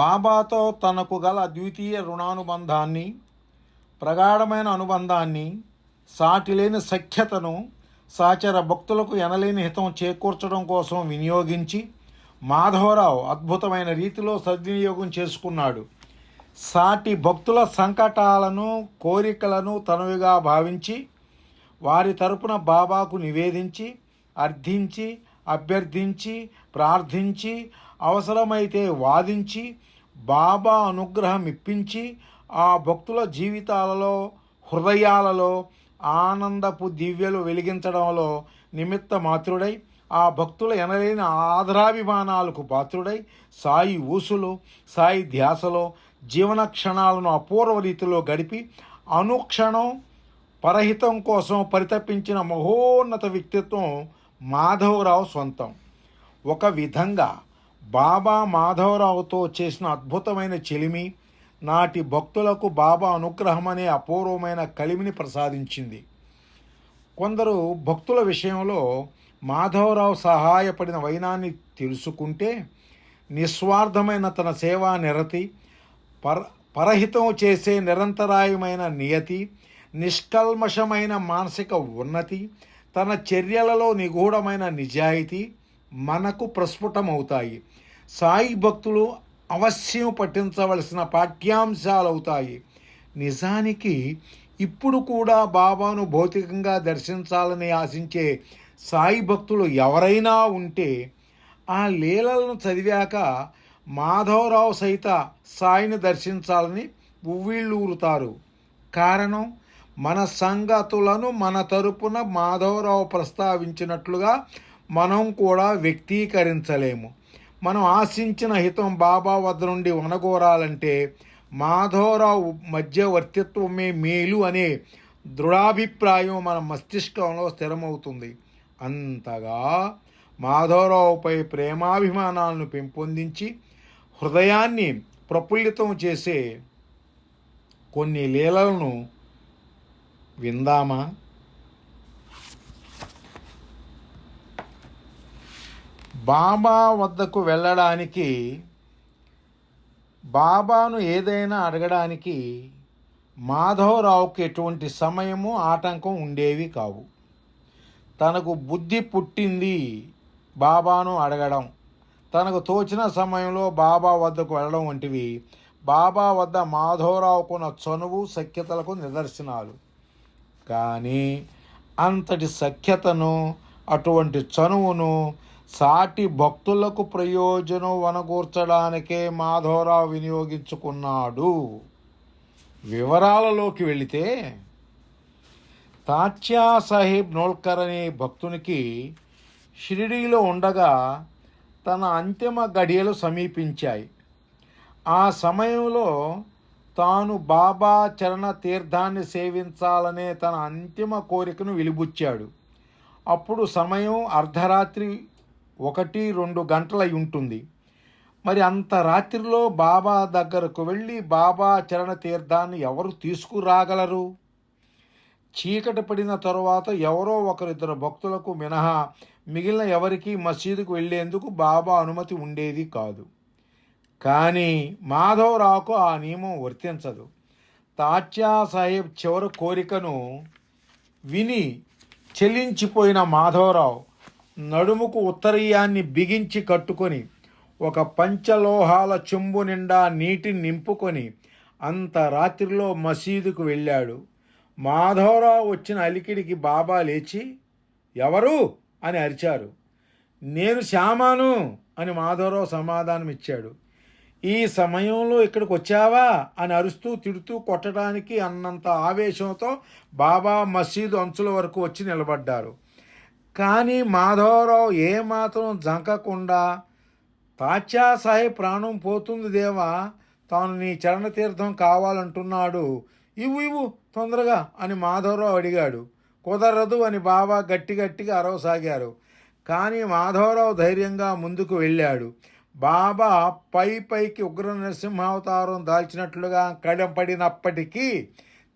బాబాతో తనకు గల ద్వితీయ రుణానుబంధాన్ని ప్రగాఢమైన అనుబంధాన్ని సాటిలేని సఖ్యతను సాచర భక్తులకు ఎనలేని హితం చేకూర్చడం కోసం వినియోగించి మాధవరావు అద్భుతమైన రీతిలో సద్వినియోగం చేసుకున్నాడు. సాటి భక్తుల సంకటాలను కోరికలను తనవిగా భావించి వారి తరపున బాబాకు నివేదించి అర్థించి అభ్యర్థించి ప్రార్థించి అవసరమైతే వాదించి బాబా అనుగ్రహం ఇప్పించి ఆ భక్తుల జీవితాలలో హృదయాలలో ఆనందపు దివ్యలు వెలిగించడంలో నిమిత్త మాత్రుడై ఆ భక్తుల ఎనలేని ఆదరాభిమానాలకు పాత్రుడై సాయి ఊసులో సాయి ధ్యాసలో జీవన క్షణాలను అపూర్వ రీతిలో గడిపి అనుక్షణం పరహితం కోసం పరితపించిన మహోన్నత వ్యక్తిత్వం మాధవరావు సొంతం. ఒక విధంగా బాబా మాధవరావుతో చేసిన అద్భుతమైన చెలిమి నాటి భక్తులకు బాబా అనుగ్రహం అనే అపూర్వమైన కలిమిని ప్రసాదించింది. కొందరు భక్తుల విషయంలో మాధవరావు సహాయపడిన వైనాన్ని తెలుసుకుంటే నిస్వార్థమైన తన సేవా నిరతి పర పరహితం చేసే నిరంతరాయమైన నియతి నిష్కల్మషమైన మానసిక ఉన్నతి తన చర్యలలో నిగూఢమైన నిజాయితీ మనకు ప్రస్ఫుటమవుతాయి. సాయి భక్తులు అవశ్యం పఠించవలసిన పాఠ్యాంశాలవుతాయి. నిజానికి ఇప్పుడు కూడా బాబాను భౌతికంగా దర్శించాలని ఆశించే సాయి భక్తులు ఎవరైనా ఉంటే ఆ లీలలను చదివాక మాధవరావు సైత సాయిని దర్శించాలని ఉవ్విళ్ళూరుతారు. కారణం మన సంగతులను మన తరపున మాధవరావు ప్రస్తావించినట్లుగా మనం కూడా వ్యక్తీకరించలేము. మనం ఆశించిన హితం బాబా వద్ద నుండి వనగోరాలంటే మాధవరావు మధ్యవర్తిత్వమే మేలు అనే దృఢాభిప్రాయం మన మస్తిష్కంలో స్థిరమవుతుంది. అంతగా మాధవరావుపై ప్రేమాభిమానాలను పెంపొందించి హృదయాన్ని ప్రఫుల్లితం చేసే కొన్ని లీలలను విందామా? బాబా వద్దకు వెళ్ళడానికి బాబాను ఏదైనా అడగడానికి మాధవరావుకి ఎటువంటి సమయము ఆటంకం ఉండేవి కావు. తనకు బుద్ధి పుట్టింది బాబాను అడగడం. తనకు తోచిన సమయంలో బాబా వద్దకు వెళ్ళడం వంటివి. బాబా వద్ద మాధవరావుకున్న చనువు సఖ్యతలకు నిదర్శనాలు. కానీ అంతటి సఖ్యతను అటువంటి చనువును సాటి భక్తులకు ప్రయోజనం వనగూర్చడానికే మాధవరావు వినియోగించుకున్నాడు. వివరాలలోకి వెళితే తాత్యా సాహెబ్ నోల్కర్ అనే భక్తునికి షిరిడీలో ఉండగా తన అంతిమ గడియలు సమీపించాయి. ఆ సమయంలో తాను బాబా చరణ తీర్థాన్ని సేవించాలనే తన అంతిమ కోరికను వెలిబుచ్చాడు. అప్పుడు సమయం అర్ధరాత్రి ఒకటి రెండు గంటలై ఉంటుంది. మరి అంత రాత్రిలో బాబా దగ్గరకు వెళ్ళి బాబా చరణ తీర్థాన్ని ఎవరు తీసుకురాగలరు? చీకటి పడిన తరువాత ఎవరో ఒకరిద్దరు భక్తులకు మినహా మిగిలిన ఎవరికి మసీదుకు వెళ్ళేందుకు బాబా అనుమతి ఉండేది కాదు. కానీ మాధవరావుకు ఆ నియమం వర్తించదు. తాత్యా సాహెబ్ చివరి కోరికను విని చెల్లించిపోయిన మాధవరావు నడుముకు ఉత్తరీయాన్ని బిగించి కట్టుకొని ఒక పంచలోహాల చెంబు నిండా నీటిని నింపుకొని అంత రాత్రిలో మసీదుకు వెళ్ళాడు. మాధవరావు వచ్చిన అలికిడికి బాబా లేచి ఎవరు? అని అరిచారు. నేను శ్యామాను అని మాధవరావు సమాధానం ఇచ్చాడు ఈ సమయంలో ఇక్కడికి వచ్చావా అని అరుస్తూ తిడుతూ కొట్టడానికి అన్నంత ఆవేశంతో బాబా మసీదు అంచుల వరకు వచ్చి నిలబడ్డారు. కానీ మాధవరావు ఏమాత్రం జంకకుండా తాత్యా సాహెబ్ ప్రాణం పోతుంది దేవా తాను నీ చరణతీర్థం కావాలంటున్నాడు. ఇవ్వు ఇవ్వు తొందరగా అని మాధవరావు అడిగాడు. కుదరదు అని బాబా గట్టి గట్టిగా అరవసాగారు. కానీ మాధవరావు ధైర్యంగా ముందుకు వెళ్ళాడు. బాబా పై పైకి ఉగ్ర నరసింహావతారం దాల్చినట్లుగా కడపడినప్పటికీ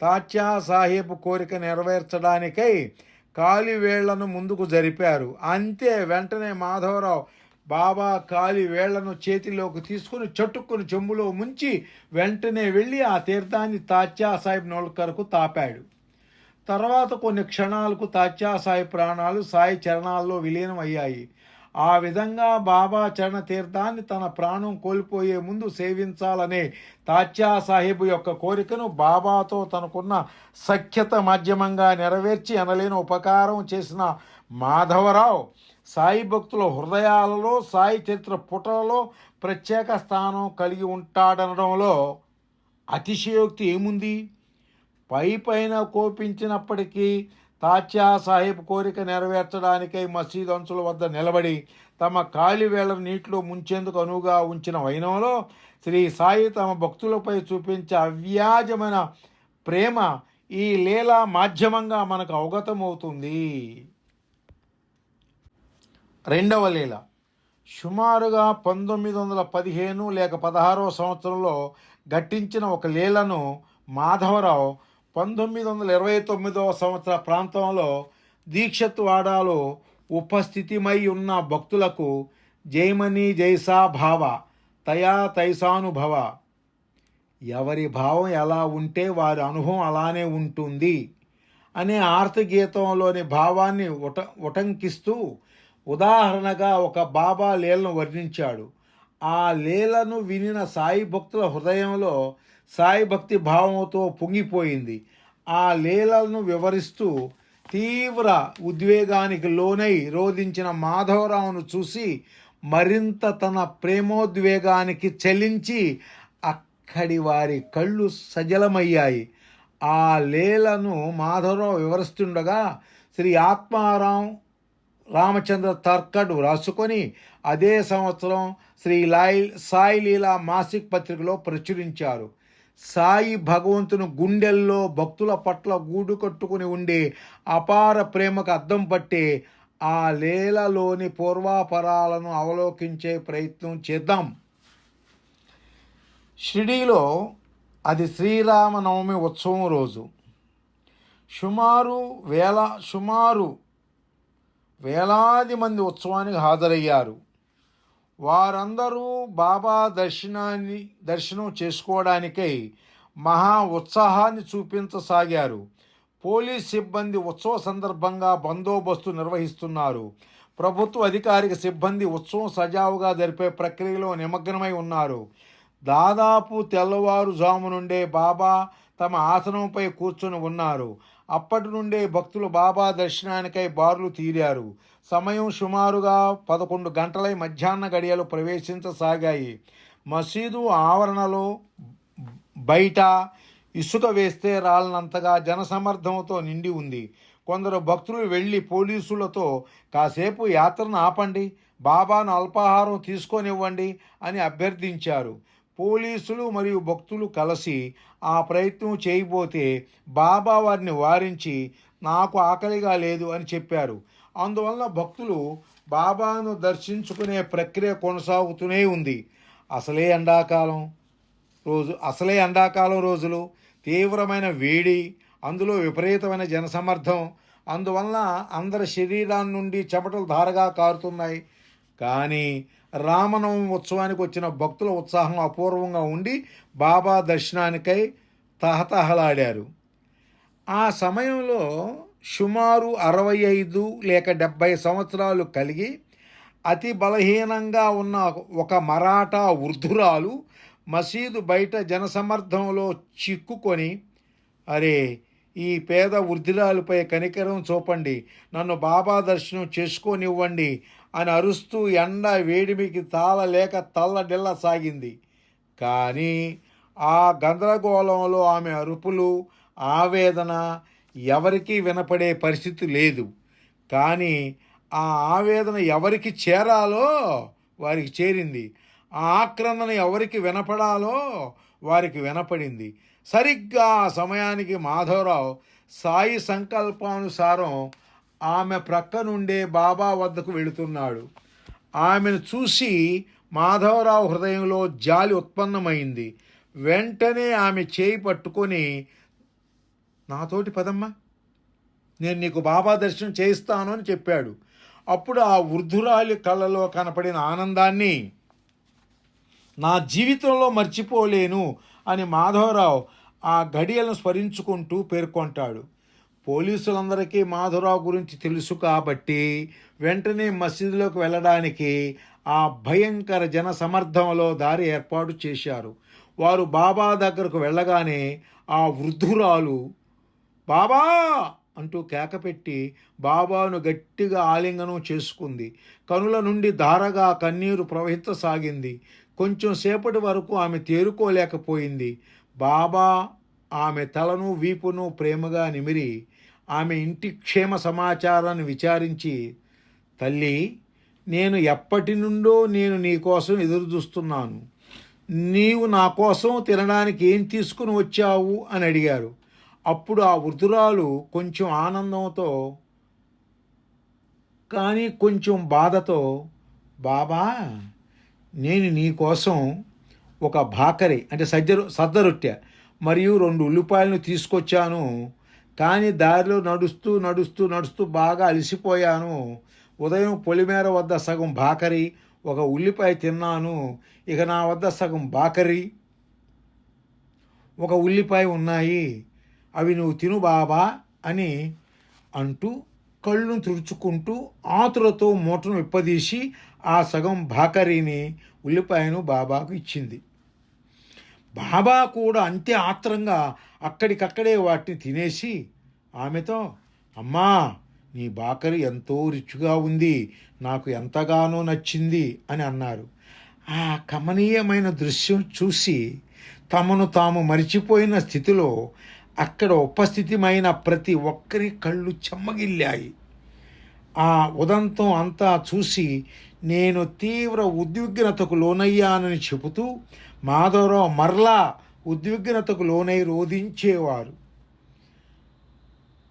తాత్యా సాహెబ్ కోరిక నెరవేర్చడానికై కాలివేళ్ళను ముందుకు జరిపారు. అంతే వెంటనే మాధవరావు బాబా కాలి వేళ్ళను చేతిలోకి తీసుకుని చట్టుకుని చెంబులో ముంచి వెంటనే వెళ్ళి ఆ తీర్థాన్ని తాత్యా సాహిబ్ నోల్కర్కు తాపాడు. తర్వాత కొన్ని క్షణాలకు తాత్యా సాయి ప్రాణాలు సాయి చరణాల్లో విలీనం అయ్యాయి ఆ విధంగా బాబా చరణ తీర్థాన్ని తన ప్రాణం కోల్పోయే ముందు సేవించాలనే తాత్యా సాహెబ్ యొక్క కోరికను బాబాతో తనకున్న సఖ్యత మాధ్యమంగా నెరవేర్చి అనలేని ఉపకారం చేసిన మాధవరావు సాయి భక్తుల హృదయాలలో సాయి చరిత్ర పుటలలో ప్రత్యేక స్థానం కలిగి ఉంటాడనడంలో అతిశయోక్తి ఏముంది? పై పైన కోపించినప్పటికీ తాత్యా సాహిబ్ కోరిక నెరవేర్చడానికై మసీద్ అంచుల వద్ద నిలబడి తమ కాలి వేళ్ళను నీటిలో ముంచేందుకు అనువుగా ఉంచిన వైనంలో శ్రీ సాయి తమ భక్తులపై చూపించే అవ్యాజమైన ప్రేమ ఈ లీలా మాధ్యమంగా మనకు అవగతమవుతుంది. రెండవ లీల. సుమారుగా పంతొమ్మిది వందల పదిహేను లేక పదహారవ సంవత్సరంలో గట్టించిన ఒక లీలను మాధవరావు పంతొమ్మిది వందల ఇరవై తొమ్మిదవ సంవత్సర ప్రాంతంలో దీక్షత్ వాడాలో ఉపస్థితిమై ఉన్న భక్తులకు జైమని జైసా భావ తయా తైసానుభవ. ఎవరి భావం ఎలా ఉంటే వారి అనుభవం అలానే ఉంటుంది అనే ఆర్తగీతంలోని భావాన్ని ఉట ఉటంకిస్తూ ఉదాహరణగా ఒక బాబా లీలను వర్ణించాడు. ఆ లీలను వినిన సాయి భక్తుల హృదయంలో సాయి భక్తి భావంతో పొంగిపోయింది. ఆ లీలను వివరిస్తూ తీవ్ర ఉద్వేగానికి లోనై రోధించిన మాధవరావును చూసి మరింత తన ప్రేమోద్వేగానికి చలించి అక్కడి వారి కళ్ళు సజలమయ్యాయి. ఆ లీలను మాధవరావు వివరిస్తుండగా శ్రీ ఆత్మారాం రామచంద్ర తర్కడ్ రాసుకొని అదే సంవత్సరం శ్రీ లాయి సాయి లీలా మాసిక్ పత్రికలో ప్రచురించారు. సాయి భగవంతుని గుండెల్లో భక్తుల పట్ల గూడు కట్టుకుని ఉండే అపార ప్రేమకు అద్దం పట్టే ఆ లీలలోని పూర్వాపరాలను అవలోకించే ప్రయత్నం చేద్దాం. షిరిడీలో అది శ్రీరామనవమి ఉత్సవం రోజు. సుమారు వేల సుమారు వేలాది మంది ఉత్సవానికి హాజరయ్యారు. వారందరూ బాబా దర్శనాన్ని దర్శనం చేసుకోవడానికై మహా ఉత్సాహాన్ని చూపించసాగారు. పోలీస్ సిబ్బంది ఉత్సవ సందర్భంగా బందోబస్తు నిర్వహిస్తున్నారు. ప్రభుత్వ అధికారిక సిబ్బంది ఉత్సవం సజావుగా జరిపే ప్రక్రియలో నిమగ్నమై ఉన్నారు. దాదాపు తెల్లవారుజాము నుండే బాబా తమ ఆసనంపై కూర్చొని ఉన్నారు. అప్పటి నుండే భక్తులు బాబా దర్శనానికై బారులు తీరారు. సమయం సుమారుగా పదకొండు గంటలై మధ్యాహ్న గడియలు ప్రవేశించసాగాయి. మసీదు ఆవరణలో బయట ఇసుక వేస్తే రాళ్ళనంతగా జనసమర్థంతో నిండి ఉంది. కొందరు భక్తులు వెళ్ళి పోలీసులతో కాసేపు యాత్రను ఆపండి బాబాను అల్పాహారం తీసుకొనివ్వండి అని అభ్యర్థించారు. పోలీసులు మరియు భక్తులు కలిసి ఆ ప్రయత్నం చేయబోతే బాబా వారిని వారించి నాకు ఆకలిగా లేదు అని చెప్పారు. అందువల్ల భక్తులు బాబాను దర్శించుకునే ప్రక్రియ కొనసాగుతూనే ఉంది. అసలే ఎండాకాలం రోజు అసలే ఎండాకాలం రోజులు తీవ్రమైన వేడి అందులో విపరీతమైన జనసమర్థం అందువల్ల అందరి శరీరాన్ని నుండి చెమటలు ధారగా కారుతున్నాయి. కానీ రామనవమి ఉత్సవానికి వచ్చిన భక్తుల ఉత్సాహం అపూర్వంగా ఉండి బాబా దర్శనానికై తహతహలాడారు. ఆ సమయంలో సుమారు అరవై ఐదు లేక డెబ్భై సంవత్సరాలు కలిగి అతి బలహీనంగా ఉన్న ఒక మరాఠా వృద్ధురాలు మసీదు బయట జనసమర్థంలో చిక్కుకొని అరే ఈ పేద వృద్ధురాలపై కనికరం చూపండి. నన్ను బాబా దర్శనం చేసుకోనివ్వండి. అని అరుస్తూ ఎండ వేడిమికి తాళలేక తల్లడిల్ల సాగింది. కానీ ఆ గందరగోళంలో ఆమె అరుపులు ఆవేదన ఎవరికీ వినపడే పరిస్థితి లేదు. కానీ ఆ ఆవేదన ఎవరికి చేరాలో వారికి చేరింది. ఆ ఆక్రందన ఎవరికి వినపడాలో వారికి వినపడింది. సరిగ్గా ఆ సమయానికి మాధవరావు సాయి సంకల్పానుసారం ఆమె ప్రక్క నుండే బాబా వద్దకు వెళుతున్నాడు. ఆమెను చూసి మాధవరావు హృదయంలో జాలి ఉత్పన్నమైంది. వెంటనే ఆమె చేయి పట్టుకొని నాతోటి పదమ్మా నేను నీకు బాబా దర్శనం చేయిస్తాను అని చెప్పాడు. అప్పుడు ఆ వృద్ధురాలి కళ్ళలో కనపడిన ఆనందాన్ని నా జీవితంలో మర్చిపోలేను అని మాధవరావు ఆ ఘడియలను స్మరించుకుంటూ పేర్కొంటాడు. పోలీసులందరికీ మాధురావు గురించి తెలుసు కాబట్టి వెంటనే మసీదులోకి వెళ్ళడానికి ఆ భయంకర జన సమర్థంలో దారి ఏర్పాటు చేశారు. వారు బాబా దగ్గరకు వెళ్ళగానే ఆ వృద్ధురాలు బాబా! అంటూ కేకపెట్టి బాబాను గట్టిగా ఆలింగనం చేసుకుంది. కనుల నుండి ధారగా కన్నీరు ప్రవహించసాగింది. కొంచెం సేపటి వరకు ఆమె తేరుకోలేకపోయింది. బాబా ఆమె తలను వీపును ప్రేమగా నిమిరి ఆమె ఇంటి క్షేమ సమాచారాన్ని విచారించి తల్లి నేను ఎప్పటి నుండో నేను నీ కోసం ఎదురు చూస్తున్నాను. నీవు నా కోసం తినడానికి ఏం తీసుకుని వచ్చావు? అని అడిగారు. అప్పుడు ఆ వృద్ధురాలు కొంచెం ఆనందంతో కానీ కొంచెం బాధతో బాబా నేను నీ కోసం ఒక భాకరి అంటే సజ్జ సద్ద రొట్టె మరియు రెండు ఉల్లిపాయలను తీసుకొచ్చాను. కానీ దారిలో నడుస్తూ నడుస్తూ నడుస్తూ బాగా అలసిపోయాను. ఉదయం పొలిమేర వద్ద సగం బాకరి ఒక ఉల్లిపాయ తిన్నాను. ఇక నా వద్ద సగం బాకరి ఒక ఉల్లిపాయ ఉన్నాయి. అవి నువ్వు తిను బాబా అని అంటూ కళ్ళను తుడుచుకుంటూ ఆతులతో మూటను విప్పదీసి ఆ సగం భాకరీని ఉల్లిపాయను బాబాకు ఇచ్చింది. బాబా కూడా అంతే ఆత్రంగా అక్కడికక్కడే వాటిని తినేసి ఆమెతో అమ్మా నీ బాకరి ఎంతో రుచిగా ఉంది నాకు ఎంతగానో నచ్చింది అని అన్నారు. ఆ కమనీయమైన దృశ్యం చూసి తమను తాము మరిచిపోయిన స్థితిలో అక్కడ ఉపస్థితమైన ప్రతి ఒక్కరి కళ్ళు చెమ్మగిల్లాయి. ఆ ఉదంతం అంతా చూసి నేను తీవ్ర ఉద్విగ్నతకు లోనయ్యానని చెబుతూ మాధవరావు మరలా ఉద్విగ్నతకు లోనై రోధించేవారు.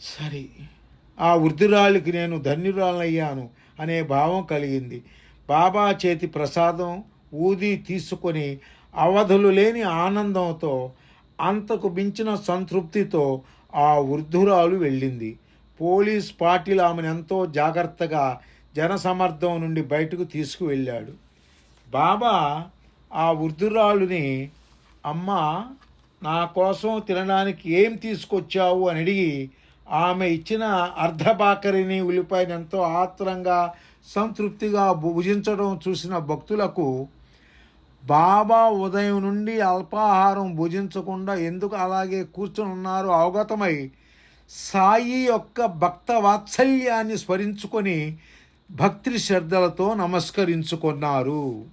సరే ఆ వృద్ధురాలికి నేను ధన్యురాలయ్యాను అనే భావం కలిగింది. బాబా చేతి ప్రసాదం ఊది తీసుకొని అవధులు లేని ఆనందంతో అంతకు మించిన సంతృప్తితో ఆ వృద్ధురాలు వెళ్ళింది. పోలీస్ పార్టీలు ఆమెను ఎంతో జాగ్రత్తగా జనసమర్థం నుండి బయటకు తీసుకువెళ్ళాడు. బాబా ఆ వృద్ధురాలుని అమ్మ నా కోసం తినడానికి ఏం తీసుకొచ్చావు? అని అడిగి ఆమె ఇచ్చిన అర్ధబాకరిని ఉల్లిపాయని ఎంతో ఆత్రంగా సంతృప్తిగా భుజించడం చూసిన భక్తులకు బాబా ఉదయం నుండి అల్పాహారం భుజించకుండా ఎందుకు అలాగే కూర్చొని ఉన్నారో అవగతమై సాయి యొక్క భక్త వాత్సల్యాన్ని స్మరించుకొని భక్తి శ్రద్ధలతో నమస్కరించుకున్నారు.